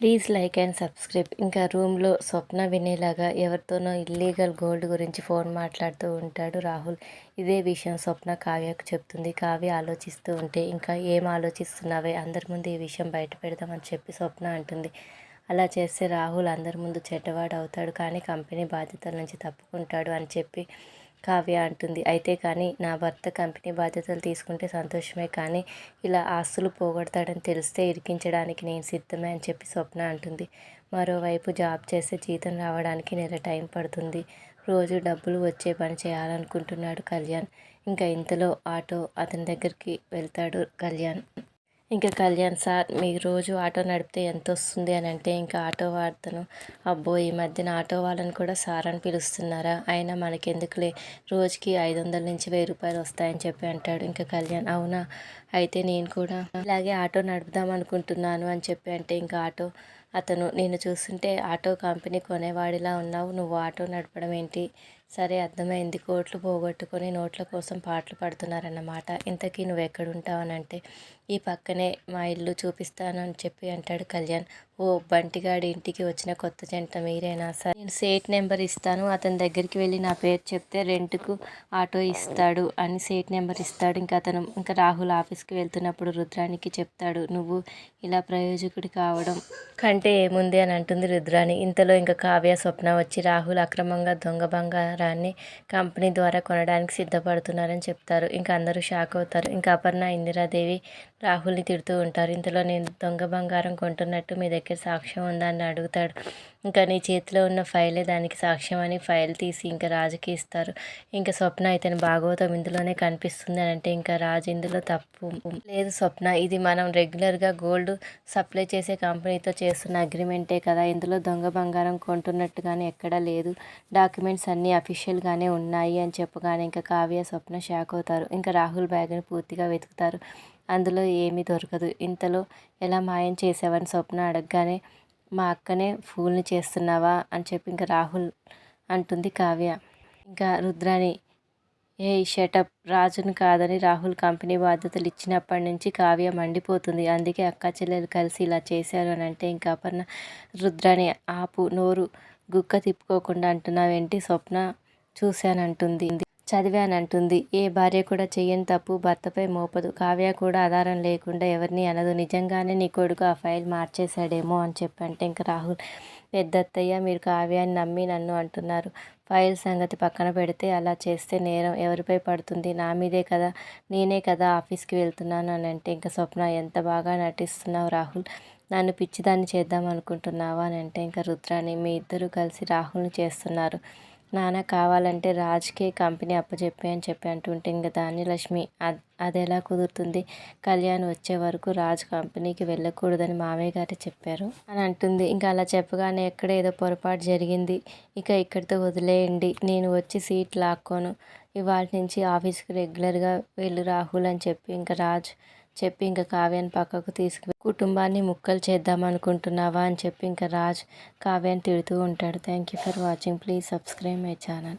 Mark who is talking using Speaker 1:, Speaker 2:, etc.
Speaker 1: Please like and subscribe. ఇంకా రూమ్లో స్వప్న వినేలాగా ఎవరితోనో ఇల్లీగల్ గోల్డ్ గురించి ఫోన్ మాట్లాడుతూ ఉంటాడు రాహుల్. ఇదే విషయం స్వప్న కావ్యకు చెప్తుంది. కావ్య ఆలోచిస్తూ ఉంటే ఇంకా ఏం ఆలోచిస్తున్నావే? అందరి ముందు ఈ విషయం బయట పెడదామని చెప్పి స్వప్న అంటుంది. అలా చేస్తే రాహుల్ అందరి ముందు చెడ్డవాడు అవుతాడు కానీ కంపెనీ బాధ్యతల నుంచి తప్పుకుంటాడు అని చెప్పి కావ్య అంటుంది. అయితే కానీ నా భర్త కంపెనీ బాధ్యతలు తీసుకుంటే సంతోషమే కానీ ఇలా ఆస్తులు పోగొడతాడని తెలిస్తే ఇరికించడానికి నేను సిద్ధమే అని చెప్పి స్వప్న అంటుంది. మరోవైపు జాబ్ చేస్తే జీతం రావడానికి నెల టైం పడుతుంది. రోజు డబ్బులు వచ్చే పని చేయాలనుకుంటున్నాడు కళ్యాణ్. ఇంకా ఇంతలో ఆటో అతని దగ్గరికి వెళ్తాడు కళ్యాణ్. ఇంకా కళ్యాణ్ సార్ మీరు రోజు ఆటో నడిపితే ఎంత వస్తుంది అని అంటే ఇంకా ఆటో వాడతాను అబ్బో ఈ మధ్యన ఆటో వాళ్ళని కూడా సార్ అని పిలుస్తున్నారా? అయినా మనకెందుకులే? రోజుకి ఐదు వందల నుంచి వెయ్యి రూపాయలు వస్తాయని చెప్పి అంటాడు ఇంకా కళ్యాణ్. అవునా? అయితే నేను కూడా ఇలాగే ఆటో నడుపుదాం అనుకుంటున్నాను అని చెప్పి అంటే ఇంకా ఆటో అతను నేను చూస్తుంటే ఆటో కంపెనీ కొనేవాడిలా ఉన్నావు. నువ్వు ఆటో నడపడం ఏంటి? సరే అర్థమైంది. కోట్లు పోగొట్టుకొని నోట్ల కోసం పాటలు పడుతున్నారన్నమాట. ఇంతకీ నువ్వు ఎక్కడుంటావనంటే ఈ పక్కనే మా ఇల్లు చూపిస్తాను అని చెప్పి అంటాడు కళ్యాణ్. ఓ బంటిగాడి ఇంటికి వచ్చిన కొత్త జంట మీరేనా సార్? నేను సేట్ నెంబర్ ఇస్తాను. అతని దగ్గరికి వెళ్ళి నా పేరు చెప్తే రెంట్కు ఆటో ఇస్తాడు అని సేట్ నెంబర్ ఇస్తాడు. ఇంకా అతను ఇంకా రాహుల్ ఆఫీస్కి వెళ్తున్నప్పుడు రుద్రానికి చెప్తాడు నువ్వు ఇలా ప్రయోజకుడి కావడం కంటే ఏముంది? అని అంటుంది రుద్రాని. ఇంతలో ఇంకా కావ్య స్వప్న వచ్చి రాహుల్ అక్రమంగా దొంగ బంగారాన్ని కంపెనీ ద్వారా కొనడానికి సిద్ధపడుతున్నారని చెప్తారు. ఇంకా అందరూ షాక్ అవుతారు. ఇంకా అపర్ణ ఇందిరాదేవి రాహుల్ని తిడుతూ ఉంటారు. ఇంతలో నేను దొంగ బంగారం కొంటున్నట్టు మీ దగ్గర సాక్ష్యం ఉందా అని అడుగుతాడు. ఇంకా నీ చేతిలో ఉన్న ఫైలే దానికి సాక్ష్యం అని ఫైల్ తీసి ఇంకా రాజుకి ఇస్తారు. ఇంకా స్వప్న అయితే భాగవతం ఇందులోనే కనిపిస్తుంది అని అంటే ఇంకా రాజు ఇందులో తప్పు లేదు స్వప్న. ఇది మనం రెగ్యులర్గా గోల్డ్ సప్లై చేసే కంపెనీతో చేస్తున్న అగ్రిమెంటే కదా. ఇందులో దొంగ బంగారం కొంటున్నట్టుగానే ఎక్కడా లేదు. డాక్యుమెంట్స్ అన్నీ అఫీషియల్గానే ఉన్నాయి అని చెప్పగానే ఇంకా కావ్య స్వప్న షాక్ అవుతారు. ఇంకా రాహుల్ బ్యాగ్ని పూర్తిగా వెతుకుతారు. అందులో ఏమీ దొరకదు. ఇంతలో ఎలా మాయం చేసావని స్వప్న అడగగానే మా అక్కనే ఫూల్ని చేస్తున్నావా అని చెప్పి ఇంకా రాహుల్ అంటుంది కావ్య. ఇంకా రుద్రాని ఏ షటప్ రాజును కాదని రాహుల్ కంపెనీ బాధ్యతలు ఇచ్చినప్పటి నుంచి కావ్య మండిపోతుంది. అందుకే అక్క చెల్లెలు కలిసి ఇలా చేశారు అని అంటే ఇంకా అపర్ణ రుద్రాని ఆపు. నోరు గుక్క తిప్పుకోకుండా అంటున్నావేంటి స్వప్న? చూశానంటుంది. చదివానంటుంది. ఏ భార్య కూడా చెయ్యని తప్పు భర్తపై మోపదు. కావ్య కూడా ఆధారం లేకుండా ఎవరిని అనదు. నిజంగానే నీ కొడుకు ఆ ఫైల్ మార్చేశాడేమో అని చెప్పంటే ఇంకా రాహుల్ పెద్దత్తయ్య మీరు కావ్యాన్ని నమ్మి నన్ను అంటున్నారు. ఫైల్ సంగతి పక్కన పెడితే అలా చేస్తే నేరం ఎవరిపై పడుతుంది? నా మీదే కదా నేనే కదా ఆఫీస్కి వెళ్తున్నాను అని అంటే ఇంకా స్వప్న ఎంత బాగా నటిస్తున్నావు రాహుల్? నన్ను పిచ్చిదాన్ని చేద్దాం అనుకుంటున్నావా అని అంటే ఇంకా రుద్రాని మీ ఇద్దరు కలిసి రాహుల్ని చేస్తున్నారు. నాన్న కావాలంటే రాజ్కే కంపెనీ అప్పచెప్పి అని చెప్పి అంటుంటే ఇంకా ధాన్యలక్ష్మి అది ఎలా కుదురుతుంది? కళ్యాణ్ వచ్చే వరకు రాజ్ కంపెనీకి వెళ్ళకూడదని మామయ్య గారు చెప్పారు అని అంటుంది. ఇంకా అలా చెప్పగానే ఎక్కడ ఏదో పొరపాటు జరిగింది. ఇక ఇక్కడితో వదిలేయండి. నేను వచ్చి సీట్ లాక్కోను. ఇవాళ నుంచి ఆఫీస్కి రెగ్యులర్గా వెళ్ళు రాహుల్ అని చెప్పి ఇంకా రాజ్ చెప్పి ఇంకా కావ్యాన్ని పక్కకు తీసుకు కుటుంబాన్ని ముక్కలు చేద్దాం అనుకుంటున్నావా అని చెప్పి ఇంకా రాజ్ కావ్యాన్ని తిడుతూ ఉంటాడు. Thank you for watching please subscribe my channel